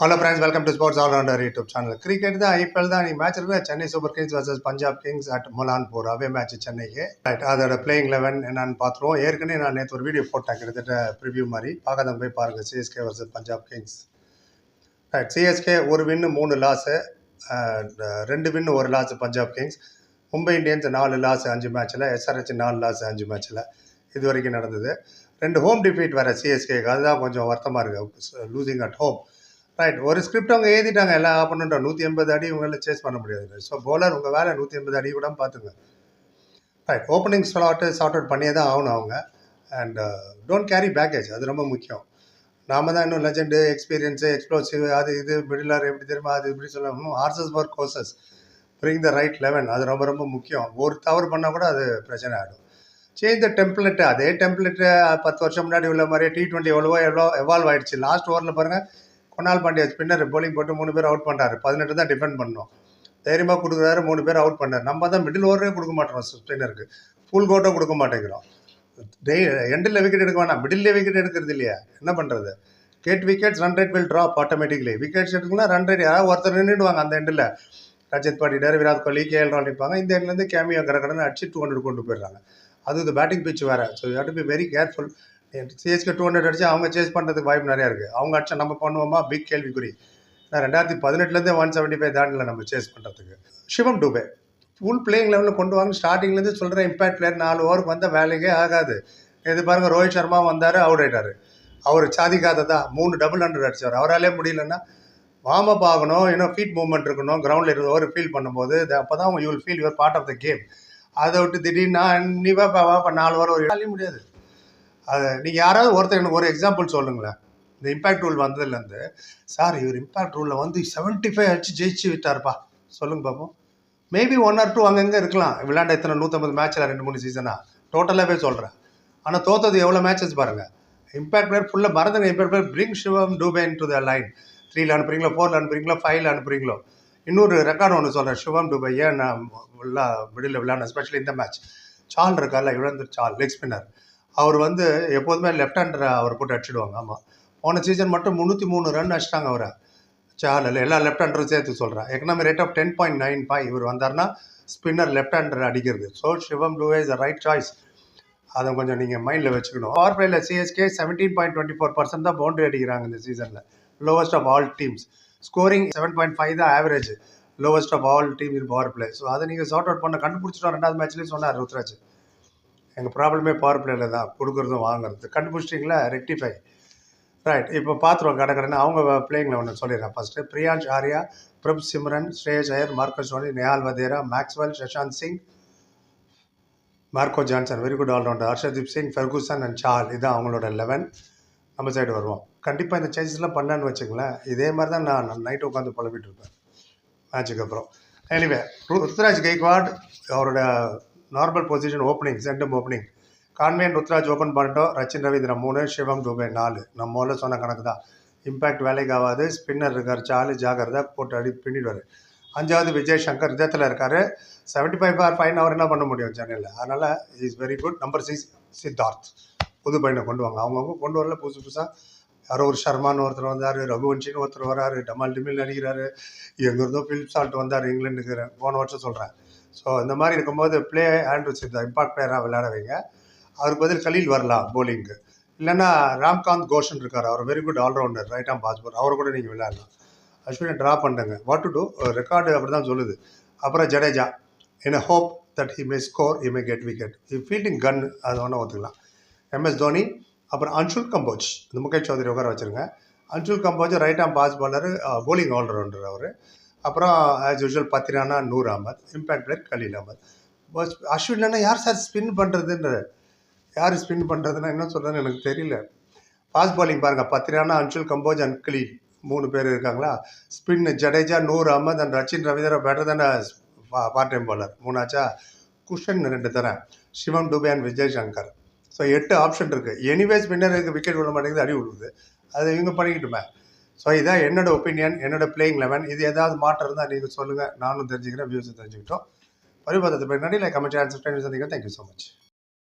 Hello friends welcome to sports allrounder YouTube channel cricket தான் IPL தான். நீ match இருக்குது Chennai Super Kings versus Punjab Kings at Mullanpur away match சென்னைக்கு. Right அதோட playing eleven என்னன்னு பார்த்துருவோம். ஏற்கனவே நான் நேற்று ஒரு வீடியோ போட்டேன் கிட்டத்தட்ட ப்ரிவியூ மாதிரி. பார்க்காத போய் பாருங்கள் CSK versus Punjab Kings right CSK ஒரு வின்னு மூணு லாஸு uh, ரெண்டு வின்னு ஒரு loss Punjab Kings Mumbai Indians நாலு லாஸ் அஞ்சு மேட்ச்சில் எஸ்ஆர்ஹெச் நாலு லாஸ் அஞ்சு மேட்ச்சில் இது வரைக்கும் நடந்தது. ரெண்டு ஹோம் டிஃபீட் வேறு சிஎஸ்கேக்கு அதுதான் கொஞ்சம் வருத்தமாக இருக்குது லூசிங் அட் ஹோம் ரைட் ஒரு ஸ்கிரிப்ட் அவங்க எழுதிட்டாங்க எல்லா ஆப்பனண்ட்டும் நூற்றி எண்பது அடி இவங்களால சேஸ் பண்ண முடியாது. ஸோ போலர் உங்கள் வேலை நூற்றி எண்பது அடி கூட பார்த்துங்க right opening slot sort out பண்ணியே தான் ஆகணும் அவங்க. அண்ட் டோன்ட் கேரி பேக்கேஜ் அது ரொம்ப முக்கியம். நாம தான் இன்னும் லெஜெண்டு எக்ஸ்பீரியன்ஸு எக்ஸ்ப்ளோசிவ் அது இது மிடிலர் எப்படி தெரியுமா? அது இப்படி சொல்லணும் horses for courses bring the right eleven அது ரொம்ப ரொம்ப முக்கியம். ஒரு தவறு பண்ணால் கூட அது பிரச்சனை ஆகிடும் சேஞ்ச் த டெம்ப்ளெட்டு அதே டெம்ப்ளெட்டு பத்து வருஷம் முன்னாடி உள்ள மாதிரி டி ட்வெண்ட்டி எவ்வளவோ எவ்வளோ எவால்வ் ஆயிடுச்சு. லாஸ்ட் ஓவரில் பாருங்கள் பொன்னால் பாண்டியா ஸ்பின்னர் போலிங் போட்டு மூணு பேர் அவுட் பண்ணுறாரு பதினெட்டு தான் டிஃபெண்ட் பண்ணோம். தைரியமாக கொடுக்குறாரு மூணு பேர் அவுட் பண்ணார். நம்ம தான் மிடில் ஓவரே கொடுக்க மாட்டோம் ஸ்பின்னருக்கு ஃபுல் கோட்டும் கொடுக்க மாட்டேங்கிறோம். டெய் எண்டில் விக்கெட் எடுக்க வேணாம். மிடில் விக்கெட் எடுக்கிறது இல்லையா? என்ன பண்ணுறது get wickets run rate will drop automatically wickets எடுக்கலாம் ரன் ரேட் யாராவது ஒருத்தர் நின்றுடுவாங்க அந்த எண்டில் ரஜத் பாட்டிடார் விராட் கோலி கேஎல் ராவல் நிற்பாங்க இந்த எண்ட்லேருந்து கேமியோ கடற்கடன்னு அடிச்சு டூ ஹண்ட்ரட் கொண்டு போயிடுறாங்க. அது இந்த பேட்டிங் பிச் வேறு so you to be very careful CSK two hundred அடிச்சு அவங்க சேஸ் பண்ணுறதுக்கு வாய்ப்பு நிறையா இருக்குது அவங்க அடிச்சா நம்ம பண்ணுவோமா? பிக் கேள்விக்குறி. நான் ரெண்டாயிரத்தி பதினெட்டுலேருந்தே ஒன் செவன்ட்டி ஃபைவ் தாண்டில் நம்ம சேஸ் பண்ணுறதுக்கு சிவம் டூபே. ஃபுல் பிளேயிங் லெவலில் கொண்டு வாங்க ஸ்டார்டிங்லேருந்து சொல்கிறேன் இம்பேக்ட் பிளேயர் நாலு ஓவருக்கு வந்தால் வேலைக்கே ஆகாது. இது பாருங்கள் ரோஹித் சர்மா வந்தார் அவுட் ஆகிட்டார் அவர் சாதிக்காத தான் மூணு டபுள் ஹண்ட்ரட் அடிச்சார் அவராலே முடியலன்னா வார்ம் அப் ஆகணும் இன்னும் ஃபீட் மூவ்மெண்ட் இருக்கணும் கிரவுண்டில் இருபது ஓவர் ஃபீல் பண்ணும்போது அப்போ தான் you will feel your part of the game அதை விட்டு திடீர்னு நீ வாப்பா வாப்பா நாலு ஓவர் ஒரு முடியாது. அது நீங்கள் யாராவது ஒருத்தர் எனக்கு ஒரு எக்ஸாம்பிள் சொல்லுங்களேன். இந்த இம்பாக்ட் ரூல் வந்ததுலேருந்து சார் இவர் இம்பாக்ட் ரூலில் வந்து செவன்ட்டி ஃபைவ் அடிச்சு ஜெயிச்சு விட்டார்ப்பா. சொல்லுங்க பார்ப்போம் மேபி ஒன் ஆர் டூ அங்கங்கே இருக்கலாம். விளையாண்ட எத்தனை நூற்றம்பது மேட்ச்சில் ரெண்டு மூணு சீசனாக டோட்டலாகவே சொல்கிறேன் ஆனால் தோத்தது எவ்வளோ மேட்சஸ் பாருங்கள் இம்பாக்ட் பிளேயர் ஃபுல்லாக மறந்துங்க impact player bring Shivam டூபேன் to the line த்ரீல அனுப்புறீங்களோ ஃபோரில் அனுப்புறீங்களோ ஃபைவ்ல அனுப்புறீங்களோ? இன்னொரு ரெக்கார்டு ஒன்று சொல்கிறேன் சிவம் டூபை ஏன் நான் ஃபுல்லாக மிடில் விளையாடணும் ஸ்பெஷலி இந்த மேட்ச் சால் இருக்கார்ல இழந்து சால் லெக் ஸ்பின்னர் அவர் வந்து எப்போதுமே லெஃப்ட் ஹேண்டர் அவர் போட்டு அடிச்சிடுவாங்க. ஆமாம் போன சீசன் மட்டும் முந்நூற்றி மூணு ரன் அடிச்சிட்டாங்க அவரை. சால் எல்லா லெஃப்ட் ஹேண்டரும் சேர்த்து சொல்கிறேன் economy rate of ten point nine five இவர் வந்தார்னா ஸ்பின்னர் லெஃப்ட் ஹேண்டர் அடிக்கிறது. So Shivam Dube is the right choice அதை கொஞ்சம் நீங்கள் மைண்டில் வச்சுக்கணும். Power பிளேயில் CSK seventeen point twenty four percent தான் பவுண்டரி அடிக்கிறாங்க இந்த சீசனில் lowest of all teams scoring seven point five தான் average lowest of all team in power play so அதை நீங்கள் சார்ட் அவுட் பண்ண கண்டுபிடிச்சிட்டோம் ரெண்டாவது மேட்ச்லேயும் சொன்னார் ருத்ராஜ். எங்கள் ப்ராப்ளமே பவர் பிளேயில் தான். கொடுக்குறதும் வாங்குறது. கண்டுபிடிச்சிட்டிங்களா? ரெக்டிஃபை ரைட் இப்போ பார்த்துருவோம் கடற்கடன்னு அவங்க பிளேயிங்கில் ஒன்று சொல்லிடுறேன் first Priyansh Arya Prabhsimran Shreyas Iyer Marcus Stoinis Nehal Wadhera Maxwell Shashank Singh Marco Jansen. Very good allrounder Arshdeep Singh Ferguson and Chahal. இதுதான் அவங்களோட லெவன் நம்ம சைடு வருவோம். கண்டிப்பாக இந்த சேஞ்சஸ்லாம் பண்ணேன்னு வச்சுங்களேன் இதே மாதிரி தான் நான் நைட்டு உட்காந்து புலம்பிட்டு இருப்பேன். மேட்சுக்கு அப்புறம். எனிவே ருத்ராஜ் கெய்க்வாட் அவரோட நார்மல் பொசிஷன் ஓப்பனிங் சென்டம் ஓப்பனிங் கான்வேன் ருத்ராஜ் ஓப்பன் பண்ணிட்டோம் ரச்சின் ரவீந்திரன் மூணு சிவம் டூபே நாலு. நம்ம முதல்ல சொன்ன கணக்கு தான். இம்பேக்ட் வேலைக்கு ஆகாது ஸ்பின்னர் இருக்கார் சாலு ஜாகிரதா போட்டு அடி பின்னிடுவார். அஞ்சாவது விஜய் சங்கர் இதத்தில் இருக்கார். செவன்ட்டி ஃபைவ் ஆர் ஃபைன் அவர் என்ன பண்ண முடியும் சென்னையில்? அதனால் is very good number six Siddharth புது பையனை கொண்டு வாங்க. அவங்கவுங்க கொண்டு வரல புதுசு புதுசாக யாரோ ஒரு ஷர்மான்னு ஒருத்தர் வந்தார் ரகுவன்ஷின்னு ஒருத்தர் வராரு டமால் டிமில் நடிக்கிறாரு. எங்கேருந்தோ ஃபிலிப்ஸ் ஆல்ட் வந்தார் இங்கிலாண்டுக்கு போன வருஷம் சொல்கிறேன் ஸோ இந்த மாதிரி இருக்கும்போது ப்ளே ஆண்ட்ரூ சித்தா இம்பாக்ட் பிளேயராக விளையாட வைங்க. அவருக்கு பதில் கலீல் வரலாம் போலிங்கு இல்லைன்னா ராம்காந்த் கோஷன் இருக்கார் அவர் very good all rounder right arm phosphor அவரை கூட நீங்கள் விளையாடலாம். அஸ்வினை ட்ரா பண்ணுங்க. வாட் டு டூ ரெக்கார்டு அப்படி தான் சொல்லுது. அப்புறம் Jadeja. In hope that he may score he may get wicket fielding gun அது ஒன்றா ஒத்துக்கலாம். எம்எஸ் தோனி அப்புறம் அன்ஷுல் கம்போஜ் இந்த முகேஷ் சௌத்ரி உட்கார வச்சுருங்க. Anshul Kamboj right arm fast bowler bowling allrounder அவர். அப்புறம் as usual Pathirana Noor Ahmad impact player Khaleel Ahmed bus அஸ்வின்லன்னா யார் sir spin பண்ணுறதுன்ற யார் ஸ்பின் பண்ணுறதுன்னா என்ன சொல்கிறேன்னு எனக்கு தெரியல. ஃபாஸ்ட் பாலிங் பாருங்கள் பத்திரானா அன்ஷுல் கம்போஜ் அண்ட் கிளி மூணு பேர் இருக்காங்களா? Spin Jadeja Noor Ahmad and Rachin Ravindra better தானே பார்ட் டைம் பாலர் மூணாச்சா? குஷன் ரெண்டு தரேன் சிவம் டுபே அண்ட் விஜய் சங்கர். ஸோ எட்டு ஆப்ஷன் இருக்குது எனிவே ஸ்பின்னருக்கு விக்கெட் விட மாட்டேங்குது அடி விடுது அது இவங்க பண்ணிக்கிட்டுமே. ஸோ இதான் என்னோட ஒப்பீனியன் என்னோட பிளேயிங் லெவன் இது ஏதாவது மாற்றம் இருந்தால் நீங்கள் சொல்லுங்கள் நானும் தெரிஞ்சுக்கிறேன் வியூஸை தெரிஞ்சுக்கிட்டோம். பரிபாதத்தை பின்னாடி like comment answer thank you so much